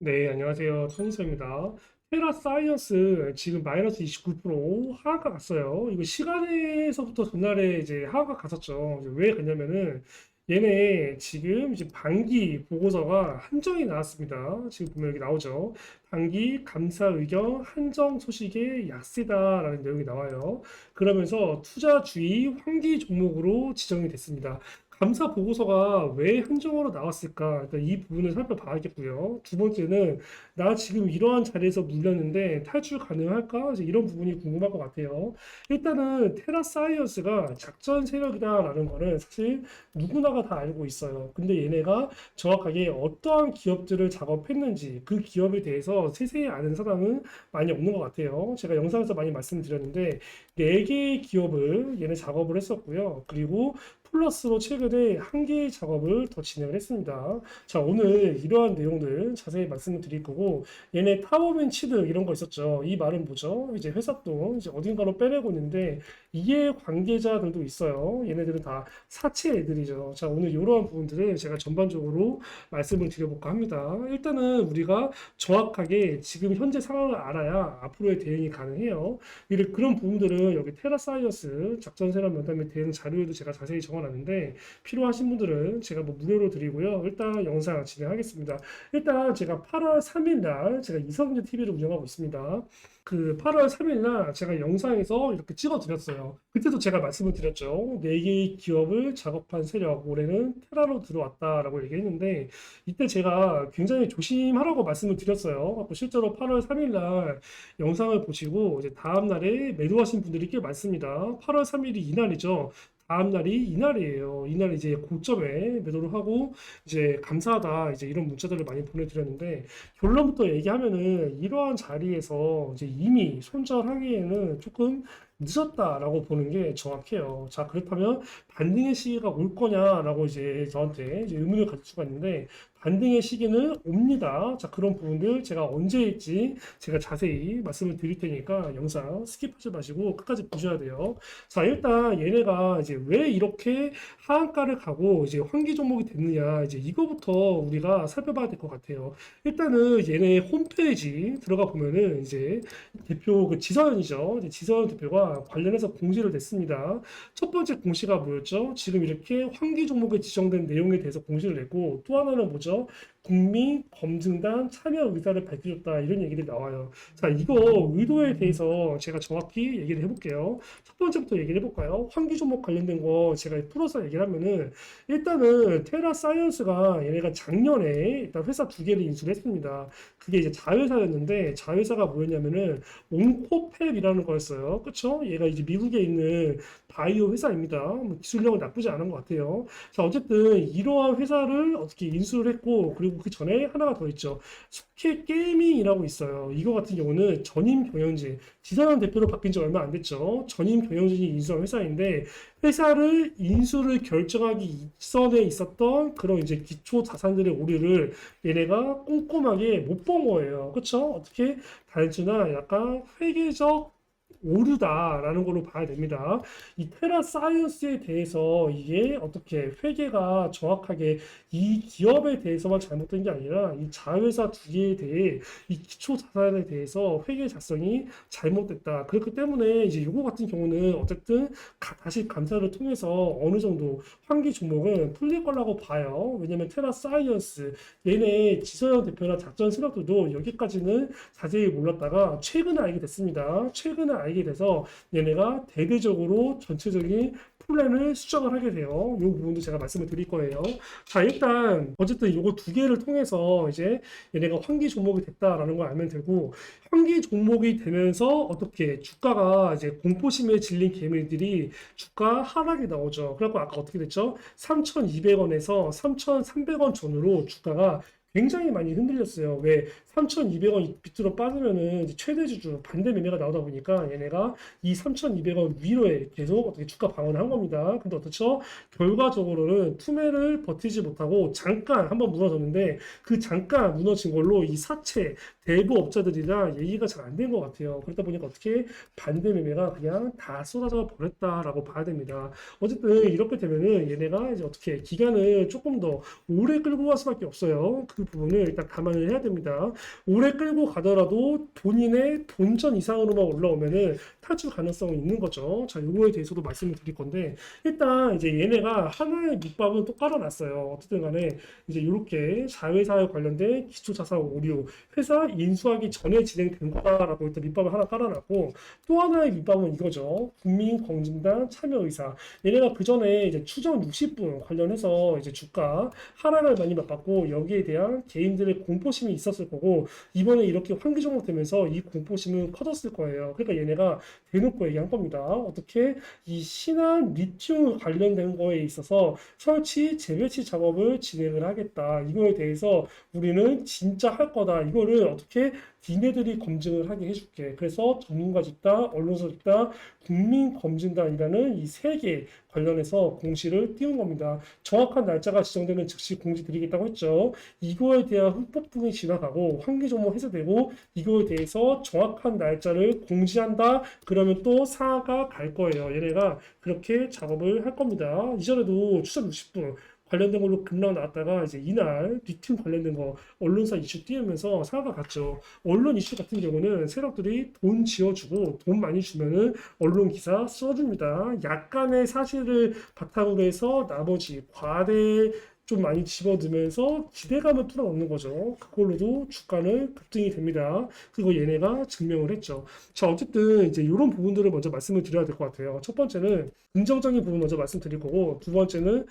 네, 안녕하세요. 천인서입니다. 테라 사이언스 지금 마이너스 29% 하한가 갔어요. 이거 시간에서부터 전날에 이제 하한가 갔었죠. 왜 갔냐면은 얘네 지금 이제 반기 보고서가 한정이 나왔습니다. 지금 보면 여기 나오죠. 반기 감사 의견 한정 소식에 약세다라는 내용이 나와요. 그러면서 투자 주의 환기 종목으로 지정이 됐습니다. 감사 보고서가 왜 한정으로 나왔을까? 일단 이 부분을 살펴봐야겠고요. 두 번째는 나 지금 이러한 자리에서 물렸는데 탈출 가능할까? 이제 이런 부분이 궁금할 것 같아요. 일단은 테라 사이언스가 작전 세력이다라는 거는 사실 누구나가 다 알고 있어요. 근데 얘네가 정확하게 어떠한 기업들을 작업했는지 그 기업에 대해서 세세히 아는 사람은 많이 없는 것 같아요. 제가 영상에서 많이 말씀드렸는데 네 개의 기업을 얘네 작업을 했었고요. 그리고 플러스로 최근에 한 개의 작업을 더 진행을 했습니다. 자, 오늘 이러한 내용들 자세히 말씀을 드릴 거고, 얘네 취득 이런 거 있었죠. 이 말은 뭐죠? 이제 회사 돈 이제 어딘가로 빼내고 있는데, 이해 관계자들도 있어요. 얘네들은 다 사채 애들이죠. 자, 오늘 이러한 부분들을 제가 전반적으로 말씀을 드려볼까 합니다. 일단은 우리가 정확하게 지금 현재 상황을 알아야 앞으로의 대응이 가능해요. 이를 그런 부분들은 여기 테라사이언스 작전 세력 면담의 대응 자료에도 제가 자세히 적어놨는데 필요하신 분들은 제가 뭐 무료로 드리고요. 일단 영상 진행하겠습니다. 일단 제가 8월 3일 날 제가 이성재 TV를 운영하고 있습니다. 그 8월 3일 날 제가 영상에서 이렇게 찍어 드렸어요. 그때도 제가 말씀을 드렸죠. 네 개의 기업을 작업한 세력 올해는 테라로 들어왔다라고 얘기했는데 이때 제가 굉장히 조심하라고 말씀을 드렸어요. 실제로 8월 3일 날 영상을 보시고 이제 다음 날에 매도하신 분들이 꽤 많습니다. 8월 3일이 이날이죠. 다음 날이 이날이에요. 이날 이제 고점에 매도를 하고 이제 감사하다 이제 이런 문자들을 많이 보내드렸는데 결론부터 얘기하면은 이러한 자리에서 이제 이미 손절하기에는 조금 늦었다라고 보는 게 정확해요. 자, 그렇다면 반등의 시기가 올 거냐라고 이제 저한테 이제 의문을 가질 수가 있는데 반등의 시기는 옵니다. 자, 그런 부분들 제가 언제 일지 제가 자세히 말씀을 드릴 테니까 영상 스킵하지 마시고 끝까지 보셔야 돼요. 자, 일단 얘네가 이제 왜 이렇게 하한가를 가고 이제 환기 종목이 됐느냐 이제 이거부터 우리가 살펴봐야 될 것 같아요. 일단은 얘네 홈페이지 들어가 보면은 이제 대표 그 지서연이죠. 지서연 대표가 관련해서 공시를 냈습니다. 첫 번째 공시가 뭐였죠? 지금 이렇게 환기 종목에 지정된 내용에 대해서 공시를 냈고 또 하나는 뭐죠? So. 국민 검증단 참여 의사를 밝혀줬다 이런 얘기들이 나와요. 자 이거 의도에 대해서 제가 정확히 얘기를 해볼게요. 첫 번째부터 얘기를 해볼까요? 환기 종목 관련된 거 제가 풀어서 얘기를 하면은 일단은 테라 사이언스가 얘네가 작년에 일단 회사 두 개를 인수를 했습니다. 그게 이제 자회사였는데 자회사가 뭐였냐면은 온코펩이라는 거였어요. 그쵸? 얘가 이제 미국에 있는 바이오 회사입니다. 뭐 기술력은 나쁘지 않은 것 같아요. 자, 어쨌든 이러한 회사를 어떻게 인수를 했고, 그리고 그 전에 하나가 더 있죠. 스케 게이밍이라고 있어요. 이거 같은 경우는 전임 경영진, 지사장 대표로 바뀐 지 얼마 안 됐죠. 전임 경영진이 인수한 회사인데, 회사를 인수를 결정하기 이전에 있었던 그런 이제 기초 자산들의 오류를 얘네가 꼼꼼하게 못 본 거예요. 그쵸? 어떻게 단순한 약간 회계적 오류다라는 걸로 봐야 됩니다. 이 테라 사이언스에 대해서 이게 어떻게 회계가 정확하게 이 기업에 대해서만 잘못된 게 아니라 이 자회사 두 개에 대해 이 기초 자산에 대해서 회계 작성이 잘못됐다. 그렇기 때문에 이제 요거 같은 경우는 어쨌든 가- 다시 감사를 통해서 어느 정도 환기 종목은 풀릴 거라고 봐요. 왜냐면 테라 사이언스 얘네 지서영 대표나 작전 세력들도 여기까지는 자세히 몰랐다가 최근에 알게 됐습니다. 최근에 알게 돼서 얘네가 대대적으로 전체적인 플랜을 수정을 하게 돼요. 이 부분도 제가 말씀을 드릴 거예요. 자, 일단 어쨌든 이거 두 개를 통해서 이제 얘네가 환기 종목이 됐다라는 걸 알면 되고 환기 종목이 되면서 어떻게 주가가 이제 공포심에 질린 개미들이 주가 하락이 나오죠. 그래갖고 아까 어떻게 됐죠? 3,200원에서 3,300원 전후로 주가가 굉장히 많이 흔들렸어요. 왜 3,200원 밑으로 빠지면은 최대 주주 반대 매매가 나오다 보니까 얘네가 이 3,200원 위로에 계속 어떻게 주가 방어를 한 겁니다. 근데 어떻죠? 결과적으로는 투매를 버티지 못하고 잠깐 한번 무너졌는데 그 잠깐 무너진 걸로 이 사채 대부 업자들이랑 얘기가 잘 안 된 것 같아요. 그러다 보니까 어떻게 반대 매매가 그냥 다 쏟아져 버렸다라고 봐야 됩니다. 어쨌든 이렇게 되면은 얘네가 이제 어떻게 기간을 조금 더 오래 끌고 갈 수밖에 없어요. 그 부분을 일단 감안을 해야 됩니다. 오래 끌고 가더라도 본인의 본전 이상으로만 올라오면은 탈출 가능성은 있는 거죠. 자, 요거에 대해서도 말씀을 드릴 건데 일단 이제 얘네가 하나의 밑밥은 또 깔아놨어요. 어쨌든 간에 이제 이렇게 자회사에 관련된 기초자산 오류 회사 인수하기 전에 진행된 거다라고 일단 밑밥을 하나 깔아놨고 또 하나의 밑밥은 이거죠. 국민검증단 참여의사 얘네가 그 전에 이제 추정 60분 관련해서 이제 주가 하락을 많이 맛봤고 여기에 대한 개인들의 공포심이 있었을 거고 이번에 이렇게 환기 종목 되면서 이 공포심은 커졌을 거예요. 그러니까 얘네가 대놓고 얘기한 겁니다. 어떻게 이 신한 리튬 관련된 거에 있어서 설치 재배치 작업을 진행을 하겠다. 이거에 대해서 우리는 진짜 할 거다. 이거를 어떻게 니네들이 검증을 하게 해줄게. 그래서 전문가 집단, 언론사 집단, 국민 검증단이라는 이 세 개 관련해서 공시를 띄운 겁니다. 정확한 날짜가 지정되면 즉시 공지 드리겠다고 했죠. 이거에 대한 흠법 부분이 지나가고 환기 종목 해소되고 이거에 대해서 정확한 날짜를 공지한다. 그러면 또 사가 갈 거예요. 얘네가 그렇게 작업을 할 겁니다. 이전에도 추천 60분 관련된 걸로 급락 나왔다가 이제 이날 리튬 관련된 거 언론사 이슈 띄우면서 사가 갔죠. 언론 이슈 같은 경우는 세력들이 돈 지어주고 돈 많이 주면은 언론 기사 써줍니다. 약간의 사실을 바탕으로 해서 나머지 과대 좀 많이 집어넣으면서 기대감을 뚫어놓는 거죠. 그걸로도 주가는 급등이 됩니다. 그리고 얘네가 증명을 했죠. 자, 어쨌든 이제 이런 부분들을 먼저 말씀을 드려야 될 것 같아요. 첫 번째는 긍정적인 부분 먼저 말씀드릴 거고, 두 번째는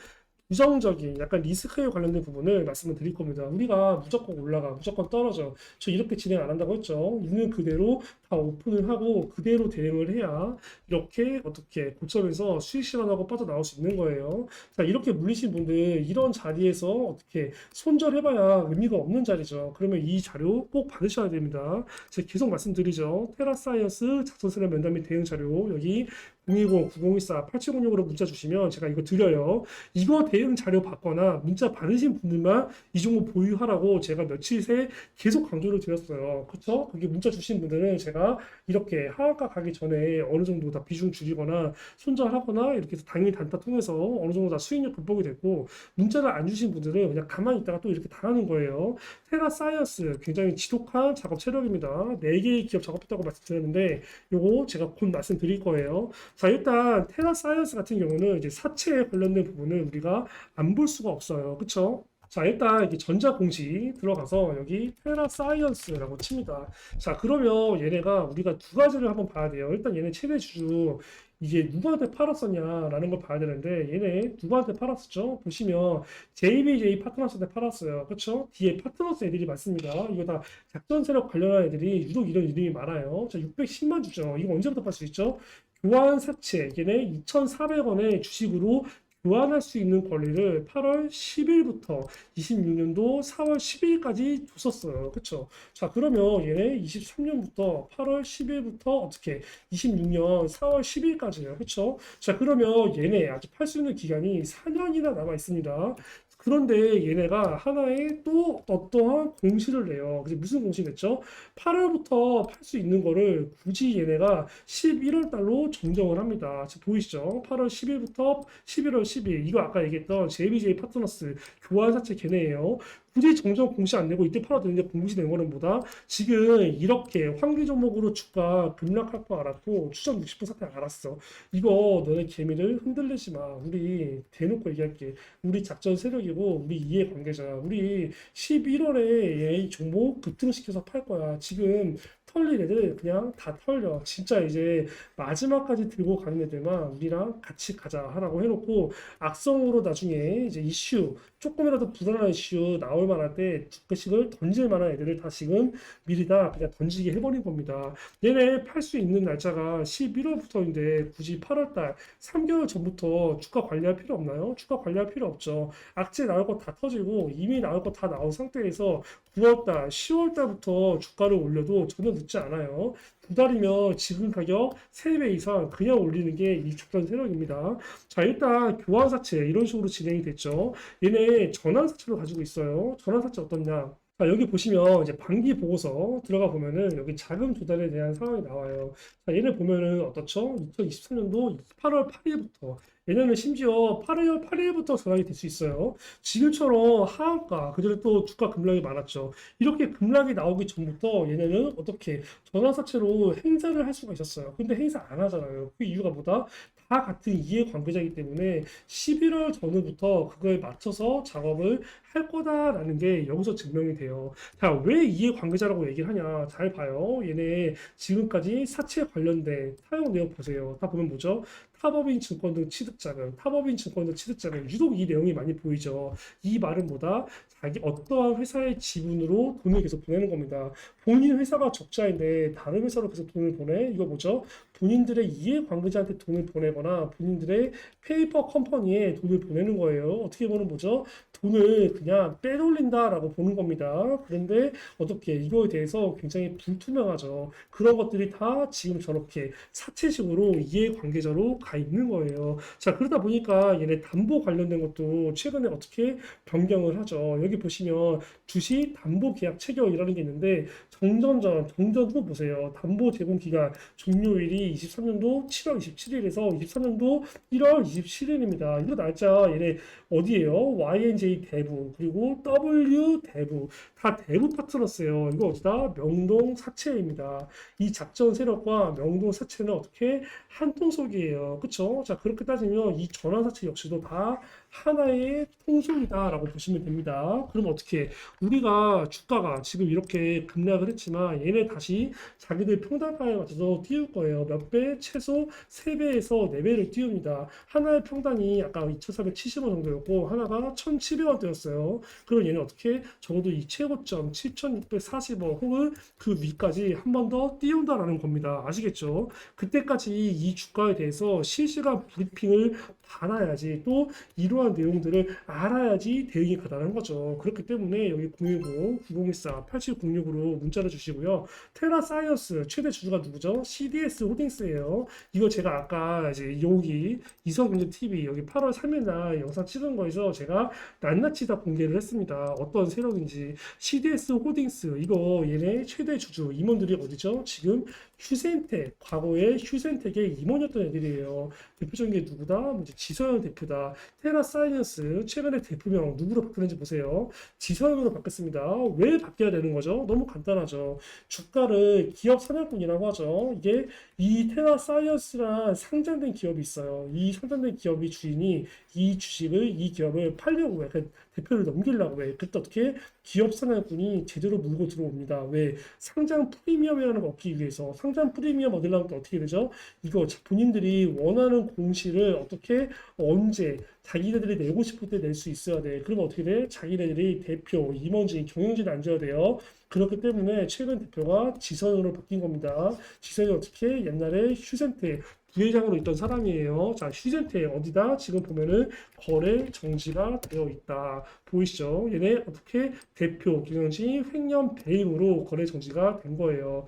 부정적인 약간 리스크에 관련된 부분을 말씀을 드릴 겁니다. 우리가 무조건 올라가, 무조건 떨어져. 저 이렇게 진행 안 한다고 했죠. 있는 그대로 다 오픈을 하고 그대로 대응을 해야 이렇게 어떻게 고점에서 수익 실현하고 빠져나올 수 있는 거예요. 자, 이렇게 물리신 분들 이런 자리에서 어떻게 손절해봐야 의미가 없는 자리죠. 그러면 이 자료 꼭 받으셔야 됩니다. 제가 계속 말씀드리죠. 테라사이언스 작전세력 면담 및 대응 자료 여기 010-9014-8706으로 문자 주시면 제가 이거 드려요. 이거 대응 자료 받거나 문자 받으신 분들만 이 종목 보유하라고 제가 며칠 새 계속 강조를 드렸어요. 그쵸? 그게 문자 주신 분들은 제가 이렇게 하한가 가기 전에 어느 정도 다 비중 줄이거나 손절하거나 이렇게 해서 당일 단타 통해서 어느 정도 다 수익률 극복이 됐고 문자를 안 주신 분들은 그냥 가만히 있다가 또 이렇게 당하는 거예요. 테라 사이언스 굉장히 지독한 작업 체력입니다. 4개의 기업 작업했다고 말씀드렸는데 요거 제가 곧 말씀드릴 거예요. 자, 일단 테라 사이언스 같은 경우는 이제 사채에 관련된 부분은 우리가 안 볼 수가 없어요. 그쵸? 자, 일단 이게 전자 공시 들어가서 여기 테라 사이언스라고 칩니다. 자, 그러면 얘네가 우리가 두 가지를 한번 봐야 돼요. 일단 얘네 최대 주주 이게 누구한테 팔았었냐라는 걸 봐야 되는데 얘네 누구한테 팔았었죠? 보시면 JBJ 파트너스한테 팔았어요. 그렇죠? 뒤에 파트너스 애들이 많습니다. 이거 다 작전 세력 관련한 애들이 유독 이런 이름이 많아요. 자, 610만 주죠. 이거 언제부터 팔 수 있죠? 교환 사채 얘네 2,400원의 주식으로 교환할 수 있는 권리를 8월 10일부터 26년도 4월 10일까지 줬었어요. 그쵸? 자, 그러면 얘네 23년부터 8월 10일부터 어떻게 26년 4월 10일까지예요. 그쵸? 자, 그러면 얘네 아직 팔 수 있는 기간이 4년이나 남아 있습니다. 그런데 얘네가 하나의 또 어떠한 공시를 내요. 그래서 무슨 공시 냈죠? 8월부터 팔 수 있는 거를 굳이 얘네가 11월 달로 정정을 합니다. 지금 보이시죠? 8월 10일부터 11월 10일. 이거 아까 얘기했던 JBJ 파트너스 교환사채 걔네예요. 굳이 정정 공시 안 내고 이때 팔아도 되는데 공시 낸 거는 뭐다? 지금 이렇게 환기 종목으로 주가 급락할 거 알았고 추정 60% 사태 알았어. 이거 너네 개미를 흔들리지 마. 우리 대놓고 얘기할게. 우리 작전 세력이고 우리 이해 관계자. 우리 11월에 이 종목 급등시켜서 팔 거야. 지금 털린 애들 그냥 다 털려. 진짜 이제 마지막까지 들고 가는 애들만 우리랑 같이 가자 하라고 해놓고 악성으로 나중에 이제 이슈 조금이라도 불안한 이슈 나올 만할 때 주가식을 던질 만한 애들을 다 지금 미리 다 그냥 던지게 해버린 겁니다. 얘네 팔 수 있는 날짜가 11월부터인데 굳이 8월달 3개월 전부터 주가 관리할 필요 없나요? 주가 관리할 필요 없죠. 악재 나올 거 다 터지고 이미 나올 거 다 나온 상태에서 9월달, 10월달부터 주가를 올려도 전혀 늦지 않아요. 두 달이면 지금 가격 3배 이상 그냥 올리는 게이 작전 세력입니다. 자, 일단 교환사채 이런 식으로 진행이 됐죠. 얘네 전환사채로 가지고 있어요. 전환사채 어떻냐? 자, 여기 보시면 이제 반기 보고서 들어가 보면은 여기 자금 조달에 대한 상황이 나와요. 자, 얘네 보면은 어떻죠? 2023년도 8월 8일부터 얘네는 심지어 8월 8일부터 전환이 될 수 있어요. 지금처럼 하한가, 그전에 또 주가 급락이 많았죠. 이렇게 급락이 나오기 전부터 얘네는 어떻게 전환사채로 행사를 할 수가 있었어요. 근데 행사 안 하잖아요. 그 이유가 뭐다? 다 같은 이해관계자이기 때문에 11월 전후부터 그거에 맞춰서 작업을 할 거다라는 게 여기서 증명이 돼요. 자, 왜 이해관계자라고 얘기를 하냐? 잘 봐요. 얘네 지금까지 사채 관련된 사용 내용 보세요. 다 보면 뭐죠? 타법인 증권 등 취득자금, 타법인 증권 등 취득자금, 유독 이 내용이 많이 보이죠. 이 말은 뭐다? 자기 어떠한 회사의 지분으로 돈을 계속 보내는 겁니다. 본인 회사가 적자인데 다른 회사로 계속 돈을 보내? 이거 뭐죠? 본인들의 이해 관계자한테 돈을 보내거나 본인들의 페이퍼 컴퍼니에 돈을 보내는 거예요. 어떻게 보면 뭐죠? 돈을 그냥 빼돌린다라고 보는 겁니다. 그런데 어떻게 이거에 대해서 굉장히 불투명하죠. 그런 것들이 다 지금 저렇게 사채식으로 이해 관계자로 가 있는 거예요. 자, 그러다 보니까 얘네 담보 관련된 것도 최근에 어떻게 변경을 하죠. 여기 보시면 주식 담보 계약 체결이라는 게 있는데 정전 전, 정전 후 보세요. 담보 제공 기간 종료일이 23년도 7월 27일에서 23년도 1월 27일입니다. 이거 날짜 얘네 어디예요? YNJ 대부 그리고 W 대부 다 대부 파트너스예요. 이거 어디다? 명동 사채입니다. 이 작전 세력과 명동 사채는 어떻게 한 통속이에요. 그쵸? 자 그렇게 따지면 이 전환 사채 역시도 다 하나의 통속이다라고 보시면 됩니다. 그럼 어떻게 우리가 주가가 지금 이렇게 급락을 했지만 얘네 다시 자기들 평단가에 맞춰서 띄울 거예요. 몇 배? 최소 3배에서 4배를 띄웁니다. 하나의 평단이 아까 2,470원 정도였고 하나가 1,700원대였어요. 그럼 얘는 어떻게 적어도 이 최고점 7,640원 혹은 그 위까지 한 번 더 띄운다라는 겁니다. 아시겠죠? 그때까지 이 주가에 대해서 실시간 브리핑을 받아야지 또 이 러한 내용들을 알아야지 대응이 가능한 거죠. 그렇기 때문에 여기 010-9014-8706으로 문자를 주시고요. 테라 사이언스 최대 주주가 누구죠? CDS 홀딩스예요. 이거 제가 아까 이제 여기 이성경제 TV 여기 8월 3일 날 영상 찍은 거에서 제가 낱낱이 다 공개를 했습니다. 어떤 세력인지 CDS 홀딩스 이거 얘네 최대 주주 임원들이 어디죠? 지금 휴센텍 과거에 휴센텍의 임원이었던 애들이에요. 대표적인 게 누구다? 뭐 이제 지서현 대표다. 테라 사이언스 최근에 대표명 누구로 바꾸는지 보세요. 지서현으로 바뀌었습니다. 왜 바뀌어야 되는 거죠? 너무 간단하죠. 주가를 기업 선양분이라고 하죠. 이게 이 테라 사이언스란 상장된 기업이 있어요. 이 상장된 기업이 주인이 이 주식을 이 기업을 팔려고 해. 그 대표를 넘기려고 해. 그때 어떻게 기업 상향분이 제대로 물고 들어옵니다. 왜 상장 프리미엄이라는 걸 얻기 위해서 상장 프리미엄 얻으려면 또 어떻게 되죠? 이거 본인들이 원하는 공시를 어떻게 언제 자기네들이 내고 싶을 때 낼 수 있어야 돼. 그러면 어떻게 돼? 자기네들이 대표, 임원진, 경영진 앉아야 돼요. 그렇기 때문에 최근 대표가 지선으로 바뀐 겁니다. 지선이 어떻게 옛날에 휴센테 부회장으로 있던 사람이에요. 자, 휴센테 어디다? 지금 보면은 거래 정지가 되어 있다. 보이시죠? 얘네 어떻게 대표, 경영진, 횡령 배임으로 거래 정지가 된 거예요.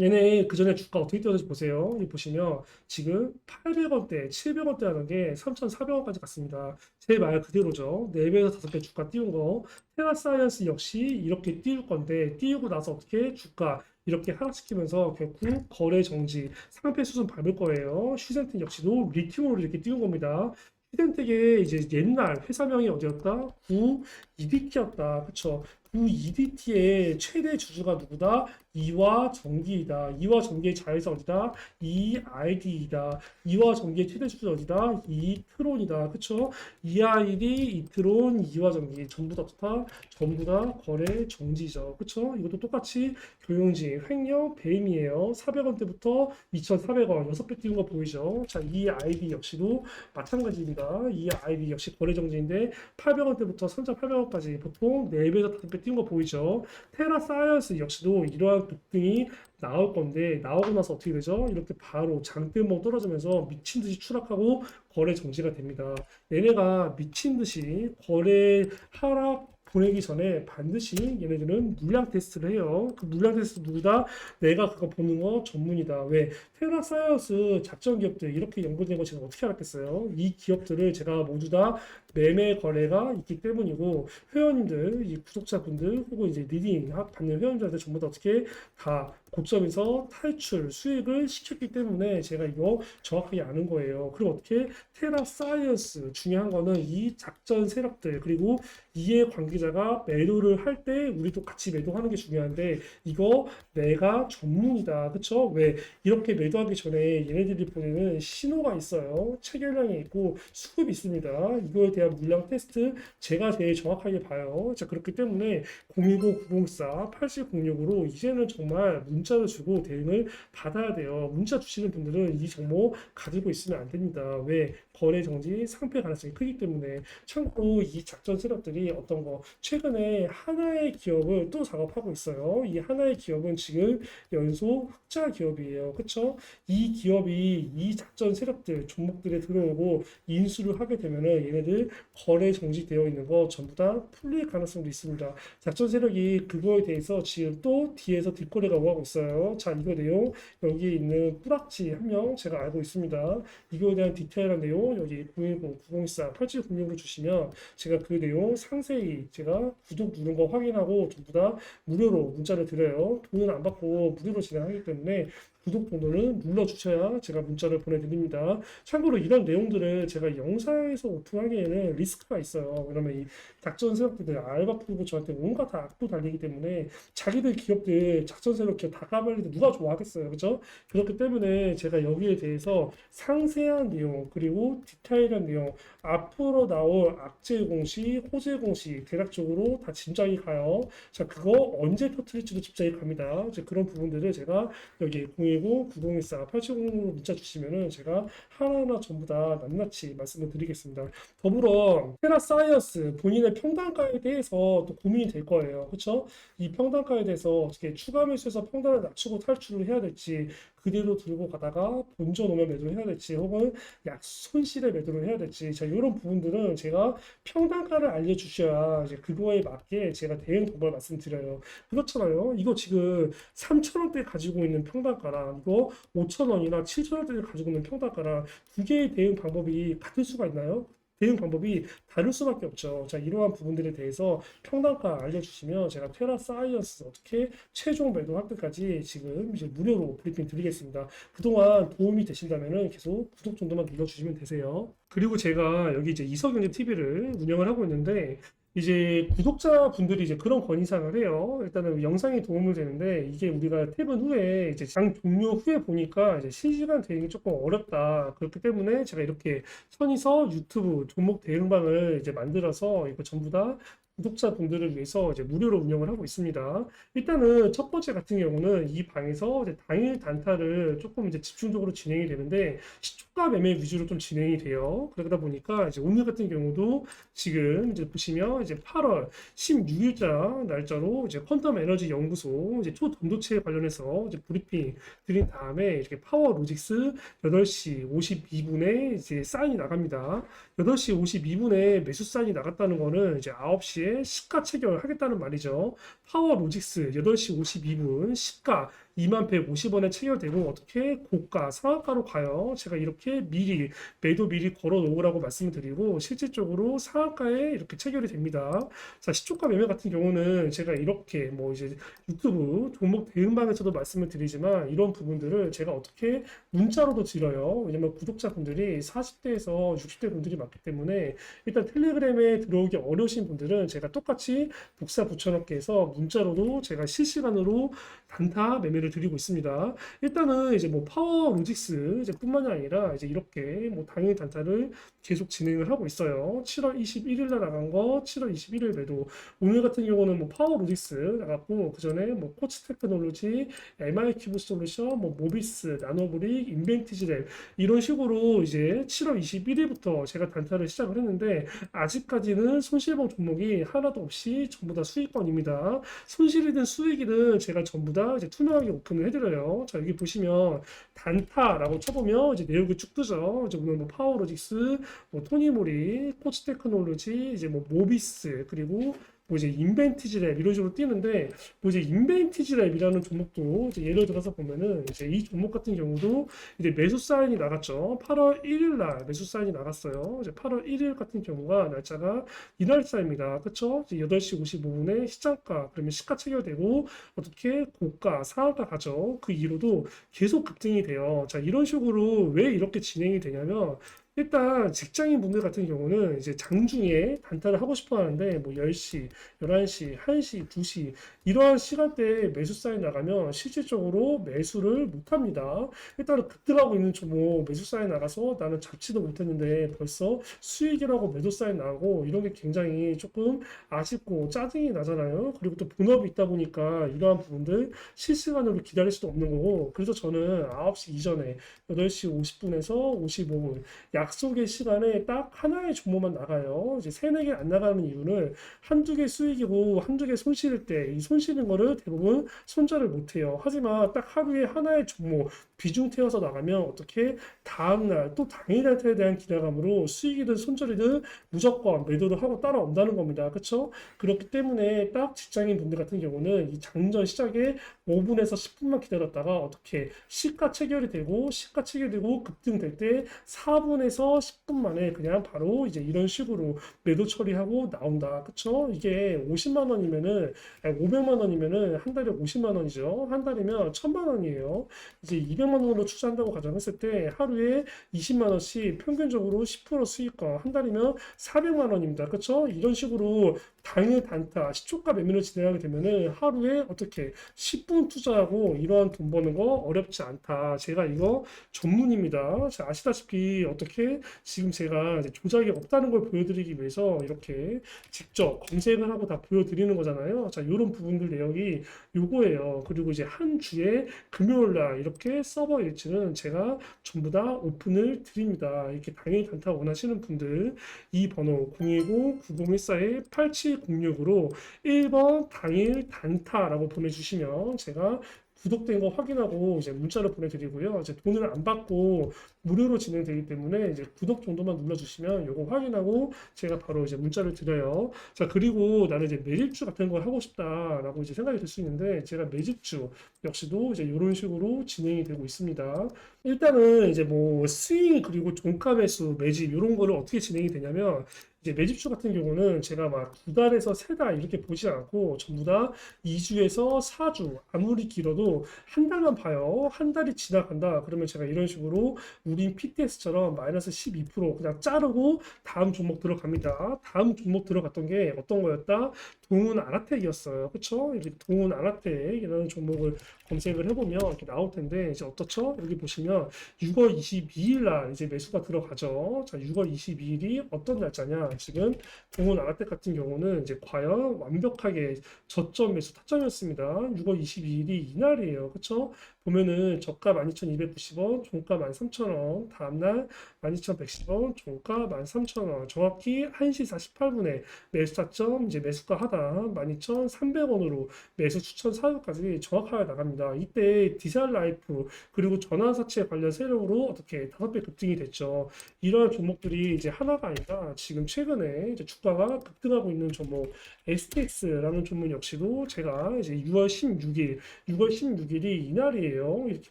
얘네 그 전에 주가 어떻게 뛰었는지 보세요. 여기 보시면 지금 800원대, 700원대 하는 게 3,400원까지 갔습니다. 제 말 그대로죠. 4배에서 5배 주가 띄운 거. 테라사이언스 역시 이렇게 띄울 건데 띄우고 나서 어떻게 주가 이렇게 하락시키면서 결국 거래 정지, 상패 수준 밟을 거예요. 휴센텍 역시도 리튬으로 이렇게 띄운 겁니다. 휴센텍의 이제 옛날 회사명이 어디였다? 구 EDT였다. 그쵸? 구 EDT의 최대 주주가 누구다? 이와 전기이다. 이와 전기의 자유가 어디다? 이 아이디이다. 이와 전기의 최대 수준 어디다? 이 트론이다. 그쵸? 이 아이디, 이 트론, 이와 전기 전부 다 좋다. 전부 다 거래 정지죠. 그쵸? 이것도 똑같이 교용지, 횡령, 배임이에요. 400원대부터 2,400원, 6배 띄운 거 보이죠? 자, 이 아이디 역시도 마찬가지입니다. 이 아이디 역시 거래 정지인데 800원대부터 3,800원까지 보통 4배에서 5배 띄운 거 보이죠? 테라 사이언스 역시도 이러한 급등이 나올 건데 나오고 나서 어떻게 되죠? 이렇게 바로 장대목 떨어지면서 미친 듯이 추락하고 거래 정지가 됩니다. 얘네가 미친 듯이 거래 하락 보내기 전에 반드시 얘네들은 물량 테스트를 해요. 그 물량 테스트 누구다? 내가 그거 보는 거 전문이다. 왜? 테라 사이언스 작전 기업들 이렇게 연구된 거 제가 어떻게 알았겠어요? 이 기업들을 제가 모두 다 매매 거래가 있기 때문이고 회원님들, 이 구독자분들 혹은 이제 리딩 받는 회원들한테 전부 다 어떻게 다 고점에서 탈출 수익을 시켰기 때문에 제가 이거 정확하게 아는 거예요. 그리고 어떻게 테라 사이언스 중요한 거는 이 작전 세력들 그리고 이해 관계자가 매도를 할 때 우리도 같이 매도하는 게 중요한데 이거 내가 전문이다. 그쵸? 왜 이렇게 매도하기 전에 얘네들이 보내는 신호가 있어요. 체결량이 있고 수급이 있습니다. 이거에 대한 물량 테스트 제가 제일 정확하게 봐요. 자, 그렇기 때문에 010-904-8706으로 이제는 정말 문자를 주고 대응을 받아야 돼요. 문자 주시는 분들은 이 정보 가지고 있으면 안 됩니다. 왜? 거래 정지 상패 가능성이 크기 때문에 참고로 이 작전 세력들이 어떤 거 최근에 하나의 기업을 또 작업하고 있어요. 이 하나의 기업은 지금 연속 흑자 기업이에요. 그쵸? 이 기업이 이 작전 세력들 종목들에 들어오고 인수를 하게 되면은 얘네들 거래 정지되어 있는 거 전부 다 풀릴 가능성도 있습니다. 작전 세력이 그거에 대해서 지금 또 뒤에서 뒷거래가 오가고 있어요. 자, 이거 내용 여기 있는 뿌락지 한명 제가 알고 있습니다. 이거에 대한 디테일한 내용 여기 010-904-8706으로 주시면 제가 그 내용 상세히 제가 구독 누른 거 확인하고 전부 다 무료로 문자를 드려요. 돈은 안 받고 무료로 진행하기 때문에 구독 번호는 눌러주셔야 제가 문자를 보내드립니다. 참고로 이런 내용들을 제가 영상에서 오픈하기에는 리스크가 있어요. 왜냐면 이 작전 세력들 알바 풀고 저한테 온갖 다 악도 달리기 때문에 자기들 기업들 작전 세력 기업 다 까발리는데 누가 좋아하겠어요. 그죠? 그렇기 때문에 제가 여기에 대해서 상세한 내용 그리고 디테일한 내용 앞으로 나올 악재 공시, 호재 공시 대략적으로 다 짐작이 가요. 자, 그거 언제 터트릴지도 짐작이 갑니다. 이제 그런 부분들을 제가 여기 010 9014 8700으로 문자 주시면은 제가 하나하나 전부 다 낱낱이 말씀을 드리겠습니다. 더불어 테라 사이언스 본인의 평단가에 대해서 또 고민이 될 거예요. 그렇죠? 이 평단가에 대해서 어떻게 추가 매수해서 평단을 낮추고 탈출을 해야 될지 그대로 들고 가다가 본전 오면 매도를 해야 될지 혹은 약 손실에 매도를 해야 될지 자 이런 부분들은 제가 평단가를 알려주셔야 이제 그거에 맞게 제가 대응 방법을 말씀드려요. 그렇잖아요. 이거 지금 3,000원대 가지고 있는 평단가랑 이거 5,000원이나 7,000원대를 가지고 있는 평단가랑 두 개의 대응 방법이 같을 수가 있나요? 대응 방법이 다를 수밖에 없죠. 자, 이러한 부분들에 대해서 평단가 알려주시면 제가 테라 사이언스 어떻게 최종 매도할 때까지 지금 이제 무료로 브리핑 드리겠습니다. 그동안 도움이 되신다면은 계속 구독 정도만 눌러주시면 되세요. 그리고 제가 여기 이제 이석영재 TV를 운영을 하고 있는데 이제 구독자분들이 이제 그런 건의사항을 해요. 일단은 영상이 도움을 되는데 이게 우리가 퇴근 후에 이제 장 종료 후에 보니까 이제 실시간 대응이 조금 어렵다. 그렇기 때문에 제가 이렇게 선의서 유튜브 종목 대응방을 이제 만들어서 이거 전부 다 구독자분들을 위해서 이제 무료로 운영을 하고 있습니다. 일단은 첫 번째 같은 경우는 이 방에서 당일 단타를 조금 이제 집중적으로 진행이 되는데 시 초가 매매 위주로 좀 진행이 돼요. 그러다 보니까 이제 오늘 같은 경우도 지금 이제 보시면 이제 8월 16일자 날짜로 이제 퀀텀 에너지 연구소 이제 초전도체 관련해서 이제 브리핑 드린 다음에 이렇게 파워 로직스 8시 52분에 이제 사인이 나갑니다. 8시 52분에 매수 사인이 나갔다는 거는 이제 9시에 시가 체결을 하겠다는 말이죠. 파워 로직스 8시 52분 시가 2150원에 체결되고 어떻게 고가 상한가로 가요. 제가 이렇게 미리 매도 미리 걸어 놓으라고 말씀을 드리고 실질적으로 상한가에 이렇게 체결이 됩니다. 자, 시초가 매매 같은 경우는 제가 이렇게 뭐 이제 유튜브 종목 대응방에서도 말씀을 드리지만 이런 부분들을 제가 어떻게 문자로도 드려요. 왜냐면 구독자분들이 40대에서 60대 분들이 많기 때문에 일단 텔레그램에 들어오기 어려우신 분들은 제가 똑같이 복사 붙여넣기 해서 문자로도 제가 실시간으로 단타 매매를 드리고 있습니다. 일단은 이제 뭐 파워 로직스 이제 뿐만이 아니라 이제 이렇게 뭐 당일 단타를 계속 진행을 하고 있어요. 7월 21일 날 나간 거 7월 21일 매도 오늘 같은 경우는 뭐 파워 로직스 나갔고 그 전에 뭐 코치 테크놀로지, MI 큐브 솔루션, 뭐 모비스, 나노브릭, 인벤티지랩 이런 식으로 이제 7월 21일부터 제가 단타를 시작을 했는데 아직까지는 손실봉 종목이 하나도 없이 전부 다 수익권입니다. 손실이든 수익이든 제가 전부 다 이제 투명하게 오픈을 해드려요. 자 여기 보시면 단타라고 쳐보면 이제 내역이 쭉 뜨죠. 이제 오늘 뭐 파워로직스, 뭐 토니모리, 코치 테크놀로지, 이제 뭐 모비스 그리고 뭐 이제 인벤티지 랩 이런 식으로 뛰는데 뭐 이제 인벤티지 랩이라는 종목도 이제 예를 들어서 보면은 이제 이 종목 같은 경우도 이제 매수 사인이 나갔죠. 8월 1일 날 매수 사인이 나갔어요. 이제 8월 1일 같은 경우가 날짜가 이날짜입니다. 그쵸? 이제 8시 55분에 시장가 그러면 시가 체결되고 어떻게 고가 상한가 가죠. 그 이후로도 계속 급등이 돼요. 자 이런 식으로 왜 이렇게 진행이 되냐면 일단 직장인 분들 같은 경우는 이제 장중에 단타를 하고 싶어 하는데 뭐 10시, 11시, 1시, 2시 이러한 시간대에 매수 사인 나가면 실질적으로 매수를 못 합니다. 일단은 급등하고 있는 종목 매수 사인 나가서 나는 잡지도 못했는데 벌써 수익이라고 매도 사인 나고 이런 게 굉장히 조금 아쉽고 짜증이 나잖아요. 그리고 또 본업이 있다 보니까 이러한 부분들 실시간으로 기다릴 수도 없는 거고 그래서 저는 9시 이전에 8시 50분에서 55분 약속의 시간에 딱 하나의 종목만 나가요. 이제 세네 개 안 나가는 이유는 한두 개 수익이고 한두 개 손실일 때 이 손실 손 쉬는 거를 대부분 손절을 못 해요. 하지만 딱 하루에 하나의 종목 비중 태워서 나가면 어떻게 다음날 또 당일 날짜에 대한 기대감으로 수익이든 손절이든 무조건 매도를 하고 따라온다는 겁니다. 그렇죠? 그렇기 때문에 딱 직장인 분들 같은 경우는 이 장전 시작에 5분에서 10분만 기다렸다가 어떻게 시가 체결이 되고 시가 체결되고 급등될 때 4분에서 10분 만에 그냥 바로 이제 이런 식으로 매도 처리하고 나온다. 그렇죠? 이게 50만 원이면은 500만 200만 원이면은 한 달에 50만 원이죠. 한 달이면 1천만 원이에요. 이제 200만 원으로 투자한다고 가정했을 때 하루에 20만 원씩 평균적으로 10% 수익과 한 달이면 400만 원입니다. 그렇죠? 이런 식으로 당일 단타, 시초가 매매를 진행하게 되면은 하루에 어떻게 10분 투자하고 이러한 돈 버는 거 어렵지 않다. 제가 이거 전문입니다. 자, 아시다시피 어떻게 지금 제가 조작이 없다는 걸 보여드리기 위해서 이렇게 직접 검색을 하고 다 보여드리는 거잖아요. 자, 이런 부분들 내역이 요거예요. 그리고 이제 한 주에 금요일 날 이렇게 서버 일치는 제가 전부 다 오픈을 드립니다. 이렇게 당일 단타 원하시는 분들 이 번호 010-9014-8706으로 1번 당일 단타라고 보내주시면 제가 구독된 거 확인하고 이제 문자를 보내드리고요. 이제 돈을 안 받고 무료로 진행되기 때문에 이제 구독 정도만 눌러주시면 이거 확인하고 제가 바로 이제 문자를 드려요. 자, 그리고 나는 이제 매집주 같은 걸 하고 싶다라고 이제 생각이 들 수 있는데 제가 매집주 역시도 이제 이런 식으로 진행이 되고 있습니다. 일단은 이제 뭐 스윙 그리고 종가 매수 매집 이런 거를 어떻게 진행이 되냐면 이제 매집주 같은 경우는 제가 막 두 달에서 세 달 이렇게 보지 않고 전부 다 2주에서 4주 아무리 길어도 한 달만 봐요. 한 달이 지나간다. 그러면 제가 이런 식으로 우린 PTS처럼 마이너스 12% 그냥 자르고 다음 종목 들어갑니다. 다음 종목 들어갔던 게 어떤 거였다? 동훈 아라텍이었어요. 그쵸? 이렇게 동훈 아라텍이라는 종목을 검색을 해보면 이렇게 나올 텐데 이제 어떻죠? 여기 보시면 6월 22일 날 이제 매수가 들어가죠. 자, 6월 22일이 어떤 날짜냐? 지금 동훈 아라텍 같은 경우는 이제 과연 완벽하게 저점 매수 타점이었습니다. 6월 22일이 이날이에요. 그쵸? 보면은 저가 12,290원, 종가 13,000원, 다음날 12,110원, 종가 13,000원. 정확히 1시 48분에 매수 타점, 이제 매수가 하단 12,300원으로 매수 추천 사유까지 정확하게 나갑니다. 이때 디젤 라이프 그리고 전환사채 관련 세력으로 어떻게 다섯 배 급등이 됐죠. 이러한 종목들이 이제 하나가 아니라 지금 최근에 이제 주가가 급등하고 있는 종목 STX라는 종목 역시도 제가 이제 6월 16일, 6월 16일이 이날이에요. 이렇게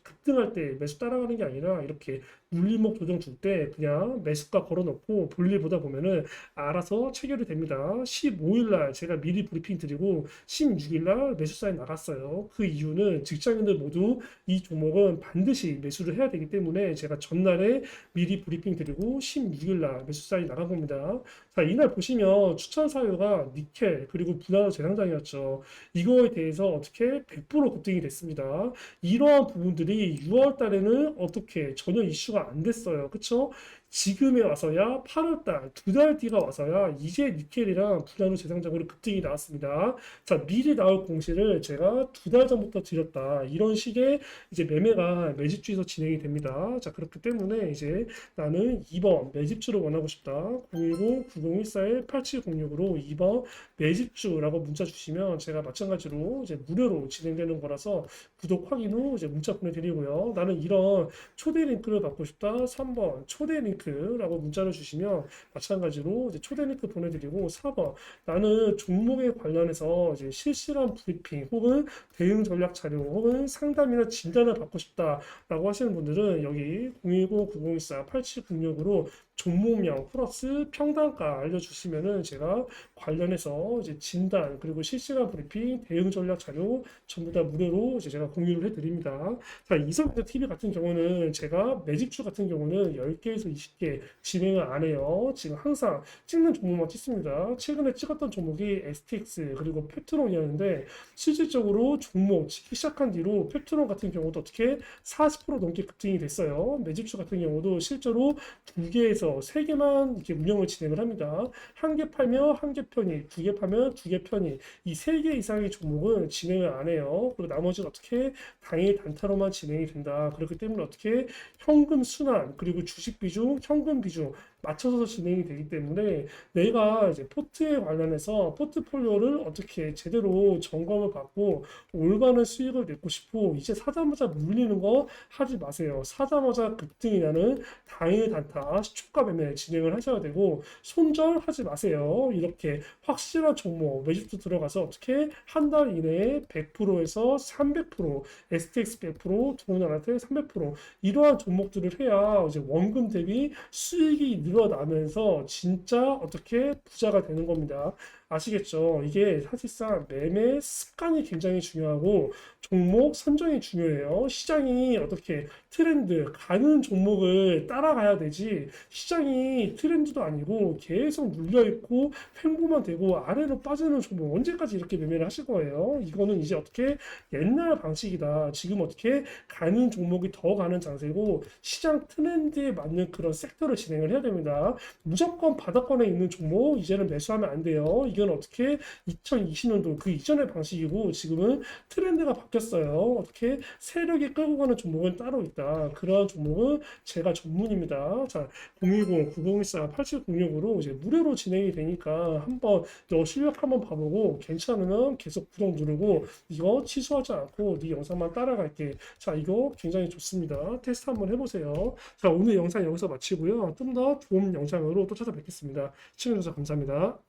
급등할 때 매수 따라가는 게 아니라 이렇게 물리목 조정 줄 때 그냥 매수가 걸어놓고 볼일 보다 보면은 알아서 체결이 됩니다. 15일 날 제가 미리 브리핑 드리고 16일 날 매수 사인 나갔어요. 그 이유는 직장인들 모두 이 종목은 반드시 매수를 해야 되기 때문에 제가 전날에 미리 브리핑 드리고 16일 날 매수 사인 나간 겁니다. 자, 이날 보시면 추천 사유가 니켈 그리고 분할 재상장이었죠. 이거에 대해서 어떻게 100% 급등이 됐습니다. 이러한 부분들이 6월 달에는 어떻게 전혀 이슈가 안 됐어요. 그쵸? 지금에 와서야 8월달 두 달 뒤가 와서야 이제 니켈이랑 분할 재상장으로 급등이 나왔습니다. 자, 미리 나올 공시를 제가 두 달 전부터 드렸다. 이런 식의 이제 매매가 매집주에서 진행이 됩니다. 자, 그렇기 때문에 이제 나는 2번 매집주를 원하고 싶다. 010-9014-8706으로 2번 매집주라고 문자 주시면 제가 마찬가지로 이제 무료로 진행되는 거라서 구독 확인 후 이제 문자 보내드리고요. 나는 이런 초대 링크를 받고 싶다. 3번 초대 링크 라고 문자를 주시면 마찬가지로 이제 초대 링크 보내드리고 4번 나는 종목에 관련해서 이제 실시간 브리핑 혹은 대응 전략 자료 혹은 상담이나 진단을 받고 싶다라고 하시는 분들은 여기 010-9014-8706으로 종목명 플러스 평단가 알려주시면은 제가 관련해서 이제 진단 그리고 실시간 브리핑 대응 전략 자료 전부 다 무료로 이제 제가 공유를 해드립니다. 자 이성대 TV 같은 경우는 제가 매집주 같은 경우는 10개에서 20개 진행을 안 해요. 지금 항상 찍는 종목만 찍습니다. 최근에 찍었던 종목이 STX 그리고 페트론이었는데 실질적으로 종목 찍기 시작한 뒤로 페트론 같은 경우도 어떻게 40% 넘게 급등이 됐어요. 매집주 같은 경우도 실제로 두 개에서 세 개만 이렇게 운영을 진행을 합니다. 한 개 팔면 한 개 편이, 두개 팔면 두 개 편이 이세 개 이상의 종목은 진행을 안 해요. 그리고 나머지는 어떻게 당일 단타로만 진행이 된다. 그렇기 때문에 어떻게 현금 순환 그리고 주식 비중, 현금 비중 맞춰서 진행이 되기 때문에 내가 이제 포트에 관련해서 포트폴리오를 어떻게 제대로 점검을 받고 올바른 수익을 내고 싶고 이제 사자마자 물리는 거 하지 마세요. 사자마자 급등이 나는 당일 단타 시초가 매매 진행을 하셔야 되고 손절하지 마세요. 이렇게 확실한 종목 매집도 들어가서 어떻게 한 달 이내에 100%에서 300% STX 100% 동원한테 300% 이러한 종목들을 해야 이제 원금 대비 수익이 늘어나면서 진짜 어떻게 부자가 되는 겁니다. 아시겠죠? 이게 사실상 매매 습관이 굉장히 중요하고 종목 선정이 중요해요. 시장이 어떻게 트렌드 가는 종목을 따라가야 되지 시장이 트렌드도 아니고 계속 눌려 있고 횡보만 되고 아래로 빠지는 종목 언제까지 이렇게 매매를 하실 거예요? 이거는 이제 어떻게 옛날 방식이다. 지금 어떻게 가는 종목이 더 가는 장세고 시장 트렌드에 맞는 그런 섹터를 진행을 해야 됩니다. 무조건 바닥권에 있는 종목 이제는 매수하면 안 돼요. 이건 어떻게 2020년도 그 이전의 방식이고 지금은 트렌드가 바뀌었어요. 어떻게 세력이 끌고 가는 종목은 따로 있다. 그러한 종목은 제가 전문입니다. 자, 010-9014-8706으로 이제 무료로 진행이 되니까 한번 너 실력 한번 봐보고 괜찮으면 계속 구독 누르고 이거 취소하지 않고 네 영상만 따라갈게. 자, 이거 굉장히 좋습니다. 테스트 한번 해보세요. 자, 오늘 영상 여기서 마치고요. 좀 더 좋은 영상으로 또 찾아뵙겠습니다. 시청해주셔서 감사합니다.